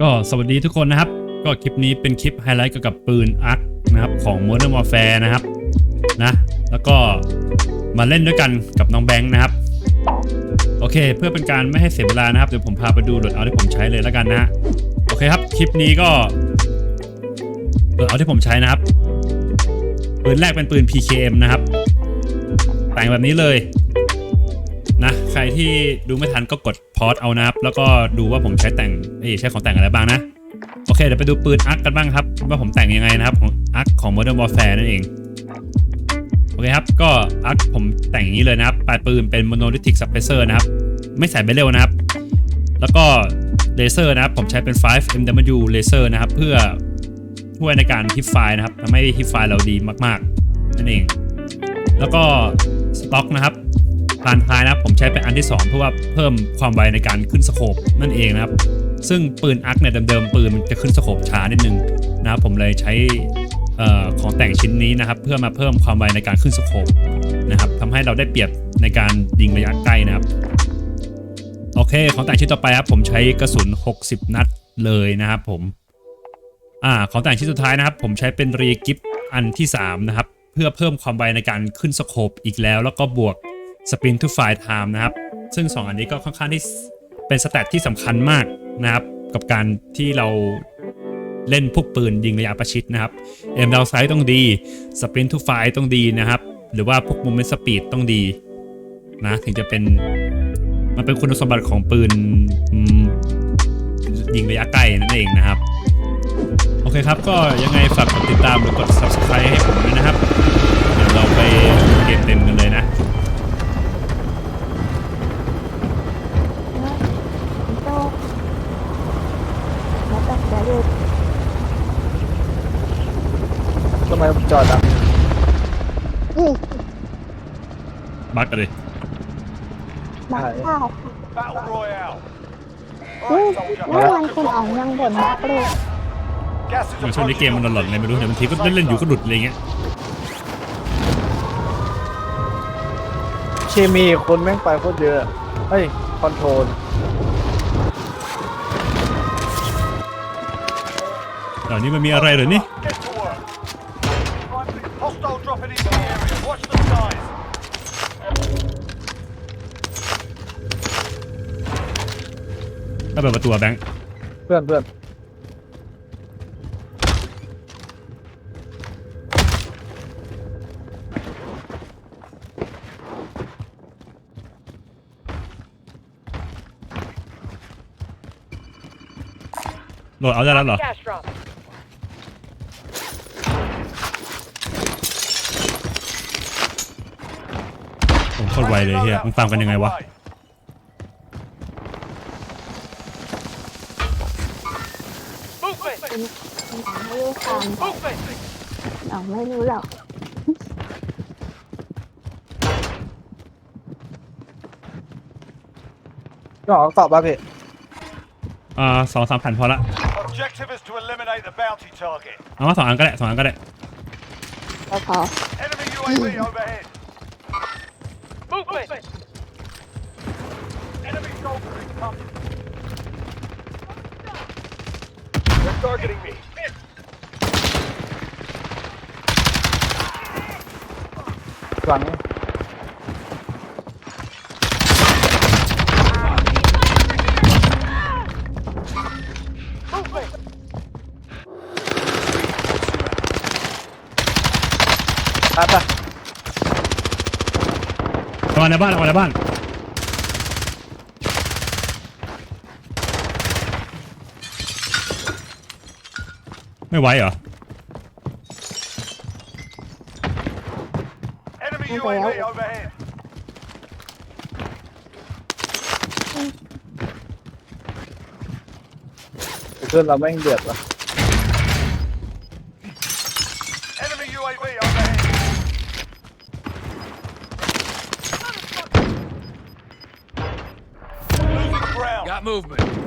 ก็สวัสดีทุกคนนะครับ ก็คลิปนี้เป็นคลิปไฮไลท์เกี่ยวกับปืนอาร์คนะครับของ Modern Warfare นะครับนะแล้วก็มาเล่นด้วยกันกับน้องแบงค์นะครับ โอเค เพื่อเป็นการไม่ให้เสียเวลานะครับเดี๋ยวผมพาไปดูโหลดเอาที่ผมใช้เลยแล้วกันนะฮะโอเคครับคลิปนี้ก็โหลดเอาที่ผมใช้นะครับปืนแรกเป็นปืน PKM นะครับแต่งแบบนี้เลย ที่ดูไม่ทันก็กดพอสเอานะครับ แล้วก็ดูว่าผมใช้แต่งเอ้ยใช้ของแต่งอะไรบ้างนะ โอเค เดี๋ยวไปดูปืนอาร์คกันบ้างครับ ว่าผมแต่งยังไงนะครับ ของอาร์คของ Modern Warfare นั่นเอง โอเคครับ ก็อาร์คผมแต่งอย่างนี้เลยนะครับ ปลายปืนเป็น Monolithic Suppressor นะครับ ไม่ใส่เบลเลนะครับ แล้วก็เลเซอร์นะครับ ผมใช้เป็น 5 MW Laser นะครับ เพื่อช่วยในการฮิปไฟล์นะครับทำให้ฮิปไฟล์เราดีมากๆ นั่นเอง แล้วก็สต็อกนะครับ พานท้ายนะผมใช้เป็นอันที่ 2 เพื่อว่าเพิ่มความไวในการขึ้นสโคปนั่นเองนะครับ ซึ่งปืนอาร์คเนี่ยเดิมๆปืนมันจะขึ้นสโคปช้านิดนึงนะครับผมเลยใช้ของแต่งชิ้นนี้นะครับ เพื่อมาเพิ่มความไวในการขึ้นสโคปนะครับทำให้เราได้เปรียบในการยิงระยะใกล้นะครับ โอเค ของแต่งชิ้นต่อไปครับ ผมใช้กระสุน 60 นัดเลยนะครับผมอ่าของแต่งชิ้นสุดท้ายนะครับ ผมใช้เป็นรีกิฟอันที่ 3 นะครับ เพื่อเพิ่มความไวในการขึ้นสโคปอีกแล้ว แล้วก็บวก สป i น to fire time นะครับ ซึ่ง 2 อันนี้ก็ค่อนข้างที่เป็นสแตทที่สำคัญมากนะครับ กับการที่เราเล่นพวกปืนยิงระยะประชิดนะครับ เอ็มดาวไซด์ต้องดี สป i น to fire ต้องดีนะครับ หรือว่าพวก movement speed ต้องดีนะถึงจะเป็นมันเป็นคุณสมบัติของปืนยิงระยะใกล้นั่นเองนะครับ โอเคครับ ก็ยังไงฝากกดติดตามหรือกด subscribe ให้ผมด้วยนะครับ เดี๋ยวเราไปเกมเต็มกันเลยนะ โต้แล้วตัดใจอยู่ ทำไมผมจอดอะ นี่ บักกันเลย บักข้าว Battle Royale. นี่ Right, soldier. นี่มัน คุณอ๋องยังบ่นบักเลยมือนช่วงนี้เกมมันหลอนๆเลยไม่รู้เดี๋ยวบางทีก็เล่นๆอยู่ก็หลุดอะไรเงี้ยเคมีคนแม่งไปโคตรเยอะเฮ้ยคอนโทรลตอนนี้มันมีอะไรเหรอนี่ถ้าเปิดประตูแบงค์ เพื่อนเพื่อนโหลดเอาได้แล้วเหรอ Gas drop. ผมโคตรไวเลยเฮียมึงฟังกันยังไงวะ ไม่รู้ความ Movement. อ๋องไม่รู้หรอกก็ออกตอบป่ะพี่อ่าสองสามแผ่นพอละ Objective is to eliminate the bounty target. เอามาสองอันก็ได้สองอันก็ได้พอพอ Enemy UAV overhead. Movement. Enemy soldier incoming. They're targeting me. หลังอะไประวังในบ้านระวังในบ้านไม่ไหวเหรอ Enemy Okay, UAV I'll- overhead. เพื่อนเราแม่งเดือด ว่ะ Enemy UAV overhead. Losing ground. Got movement.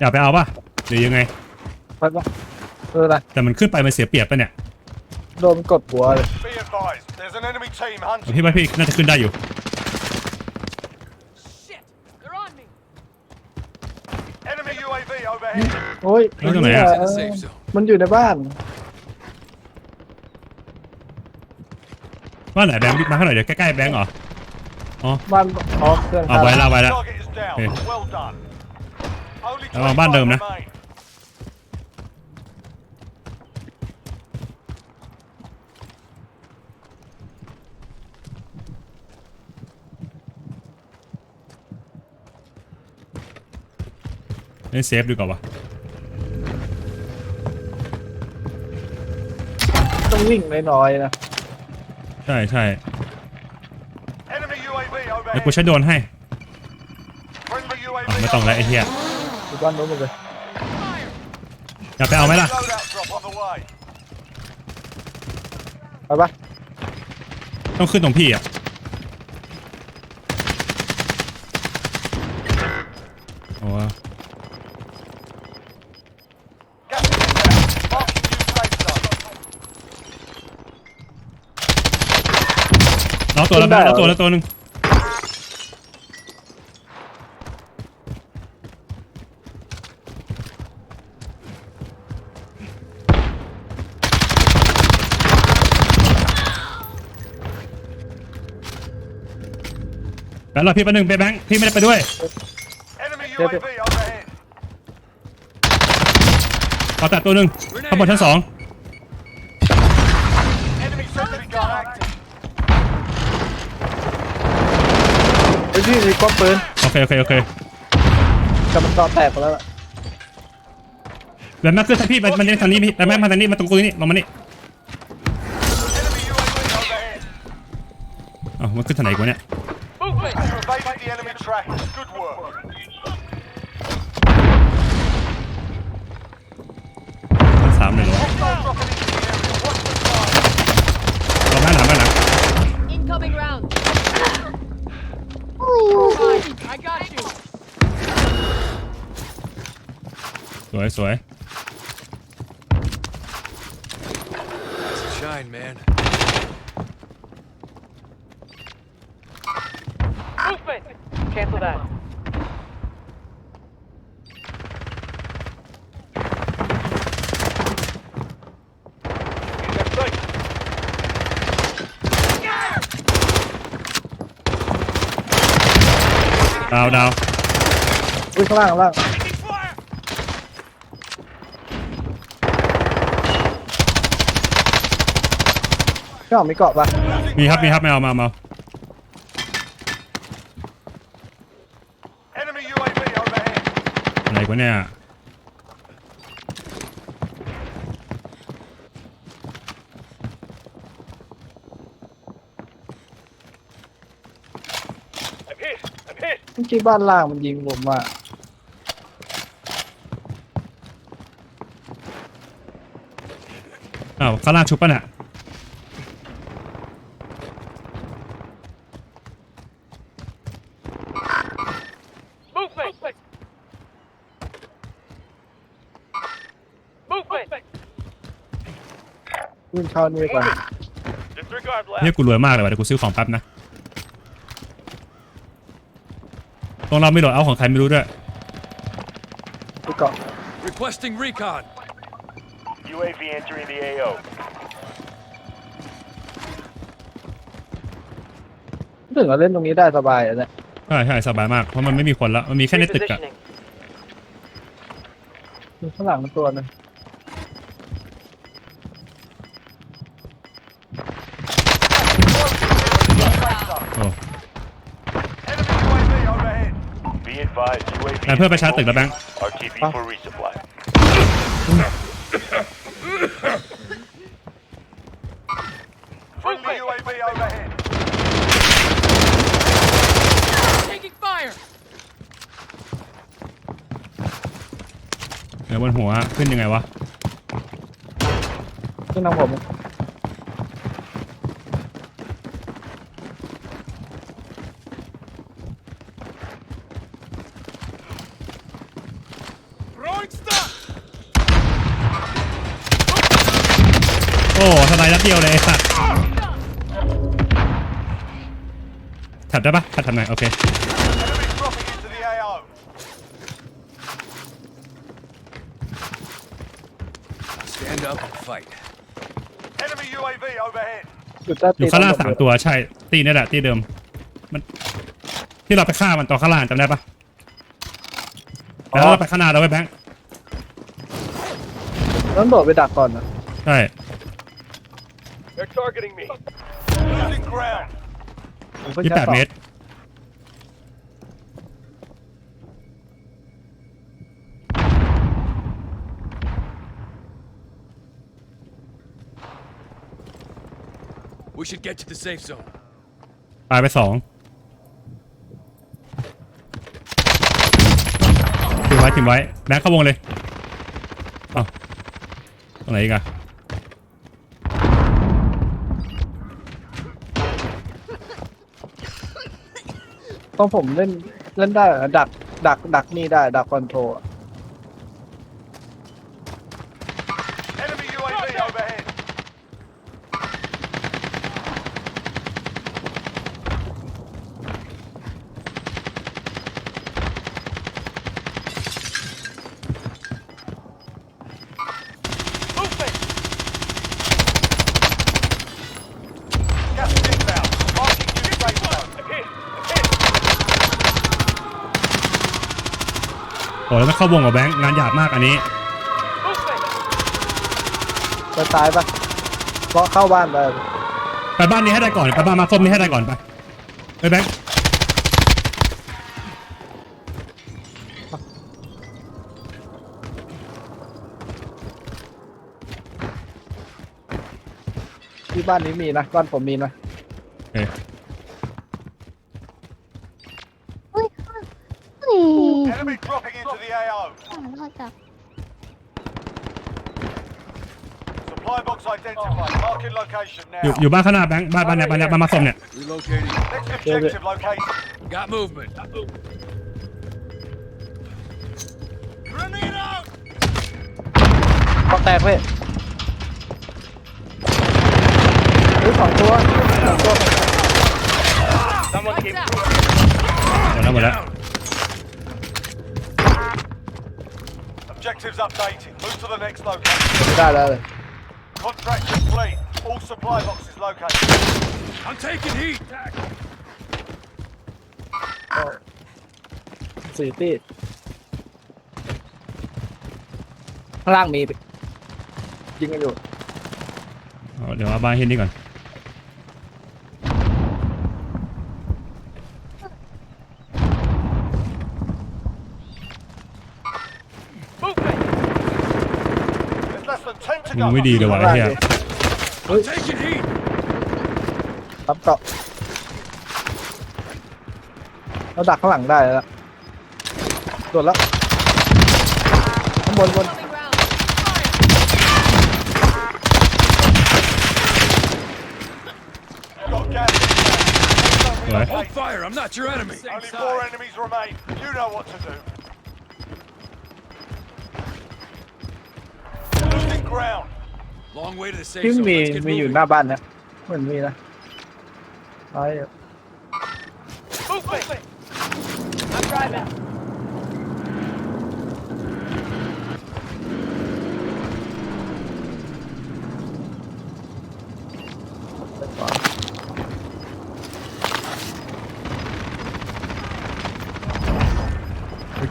อยากไปเอาป่ะหรือยังไง ไปป่ะเอออะไรแต่มันขึ้นไปมันเสียเปรียบป่ะเนี่ยโดนกดหัวเลย Be advised, there's an enemy team เอา hunting. พี่ว่าพี่น่าจะขึ้นได้อยู่ Shit! They're on me! Enemy UAV overhead. โอ้ยเฮ้ยตรงไหนอะ เออมันอยู่ในบ้าน ว่าไหนแบงค์มาข้างหน่อยเดี๋ยวใกล้ๆแบงค์เหรอ บ้านอ๋อเครื่องเอาไว้แล้วไว้แล้ว Target is down. Okay. Well done. Only ระวังบ้านเดิมนะ25 remain. เล่นเซฟดีกว่าวะต้องวิ่งน้อยๆนะใช่ใช่ Enemy UAV เดี๋ยวกู overhead. ใช้โดรนให้ Friendly UAV อะไม่ต้องแล้วไอ้เหี้ย อยู่บ้านนู้นหมดเลยอยากไปเอาไหมล่ะ Loadout drop on the way. ไปปะต้องขึ้นตรงพี่อะ โอ้ Gas is inbound. Marking new safe zone. ล้อตัวแล้วแบงค์ล้อตัวแล้วตัวหนึ่ง ราพี่แป๊บนึงไปแบงค์พี่ไม่ได้ไปด้วย Enemy UAV overhead. ขอแตะตัวหนึ่งข้างบนชั้นสอง Enemy sentry gun active. ไอ้ยพี่มีก้อนปืนโอเคโอเคโอเคแต่มันตอแตกไปแล้วอะแล้วแม่ขึ้นพี่มันมันเล่นทางนี้พี่แล้วแม่มาทางนี้มาตรงกูนี่ลงมานี่ Enemy UAV overhead. อ้าวมันขึ้นทางไหนกูเนี่ย Movement! You evaded the enemy trackers. Good work. ชั้นสามเลยเหรอ Hostile dropping into the area. Watch the sky. เราแม่หลังแม่หลัง Incoming round! อุ้ย Fine, I got you! สวยสวย Shine, man. Movement! Cancel that. Get that sight. ดาวดาวอุ้ยข้างล่างข้างล่าง Taking fire. ก็มีเกาะปะมีครับ มีครับไม่เอามามา Enemy UAV overhead. อะไรกูเนี่ย I'm hit. I'm hit. เมื่อกี้บ้านล่างมันยิงผมอะอ้าวข้างล่างชุบป่ะเนี่ย Movement! Movement! วิ่งเข้านี่ก่อน Disregard เฮียกูรวยมากเลยว่ะเดี๋ยวกูซื้อของแป๊บนะตรงเราไม่โหลดเอาของใครไม่รู้ด้วยมีเกาะ Requesting recon. UAV entering the AO. ถึงเราเล่นตรงนี้ได้สบายอะเนี่ยใช่ใช่สบายมาก เพราะมันไม่มีคนละ มันมีแค่ในตึกอะมีข้างหลังมันตัวหนึง advised, UAV แต่เพื่อนไปชาร์จตึกแล้วแบงค์ RTB for resupply. Friendly UAV overhead. Taking fire! เดี๋ยวบนหัวขึ้นยังไงวะ ขึ้นทางผม โอ้สไลด์นัดเดียวเลยไอ้สัตว์แถัดได้ปะแถัดทำไงโอเค Enemies dropping into the AO. Stand up and fight. Enemy UAV overhead. อยู่ใต้อตียู่ข้างล่างตำรวจสามตัวใช่ ตีนี่แหละตีเดิม มัน ที่เราไปฆ่ามันตอนข้างล่างจำได้ปะแล้วเราไปข้างหน้าเราไปแบงค์ต้องโดดไปดักก่อนนะ ใช่ They're targeting me. Losing ground. ผมเพิ่งยี่จะแปดตอบเมตร We should get to the safe zone. ตายไปสองทิ้งไว้ทิ้งไว้แบงค์เข้าวงเลยเอ้าตรงไหนอีกอะ ต้องผมเล่นเล่นได้เหรอดักดักดักนี่ได้ ดักคอนโทรลอะ Enemy UAV overhead. 'Movement. Gas is inbound. Marking new safe zone. Hit. Hit. โอ้แล้วมันเข้าวงกับแบงค์งานหยาบมากอันนี้ Movement. จะตายปะเลาะเข้าบ้านไปไปบ้านนี้ให้ได้ก่อนไปบ้านมาส้มนี้ให้ได้ก่อนไปไปแบงค์ที่บ้านนี้มีนะบ้านผมมีนะ โอเค เฮ้ยเฮ้ย Enemy dropping into the AO. นอกจาก Supply box identified. Marking location อยู่ now. อยู่บ้านข้างหน้าแบงค์บ้านบ้านเนี้ยบ้านเนี้ยบ้านมาส้มเนี่ย Relocating. Next objective located. Got movement. Grenade out! พอแตกเว้ยเฮ้ยสองตัวสองตัว Lights out. หมดแล้วหมดแล้ว Objectives updated. Move to the next location. ไม่ได้แล้วเลย Contract complete. All supply boxes located. I'm taking heat. สี่ตีข้างล่างมียิงกันอยู่เอาเดี๋ยวเอาบ้านเฮนนี่ก่อน Movement. There's less than 10 to มึง go. ไม่ดีเลยว่ะไอ้เหี้ย I'm taking heat. รับเกาะเราดักข้างหลังได้แล้วโดดแล้วข้างบนบน Coming round. Fire. Got gas. Right. Hold fire. I'm not your enemy. Only four enemies remain. You know what to do. Losing ground. Long way to the safe ที่ zone. มี Let's get มีอยู่ moving. หน้าบ้านนะเหมือนมีนะไอ้ Movement. I'm driving.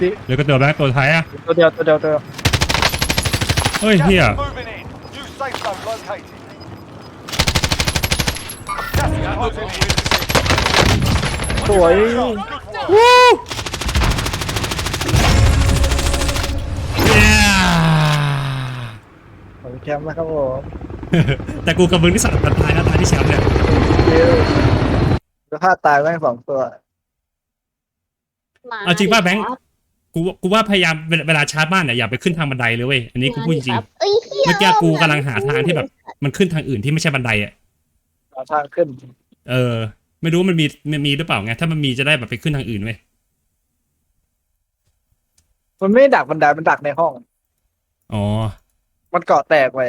ที่เดี๋ยวก็ตัวแบงค์ตัวท้ายอะตัวเดียวตัวเดียวตัวเดียวเฮ้ย Gas เฮีย is moving in. New safe zone located. Gas is Got closing movement. in. สวย Good work. เย้ของแคมป์นะครับผมแต่กูกับมึงที่สัตว์ตายนะตายที่แชมป์เนี่ยเดี๋ยวจะฆ่าตายแม่งสองตัวหมาเอาจริงป่ะแบงค์กูกูว่าพยายามเวลาเวลาชาร์จบ้านเนี่ยอย่าไปขึ้นทางบันไดเลยเว้ยอันนี้กูพูดจริงครับเอ้ยเหี้ยเมื่อกี้กูกำลังหาทางที่แบบ มันขึ้นทางอื่นที่ไม่ใช่บันไดอะเอา ทางขึ้น เออ ไม่รู้ว่ามันมีมันมีหรือเปล่าไง ถ้ามันมีจะได้แบบไปขึ้นทางอื่นเว้ยมันไม่ได้ดักบันไดมันดักในห้อง อ๋อ มันเกาะแตกไป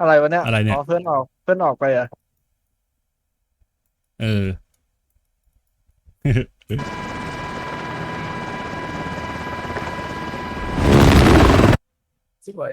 อะไรวะเนี่ยอะไรเนี่ยอ๋อเพื่อนออกเพื่อนออกไปอะเออ สวย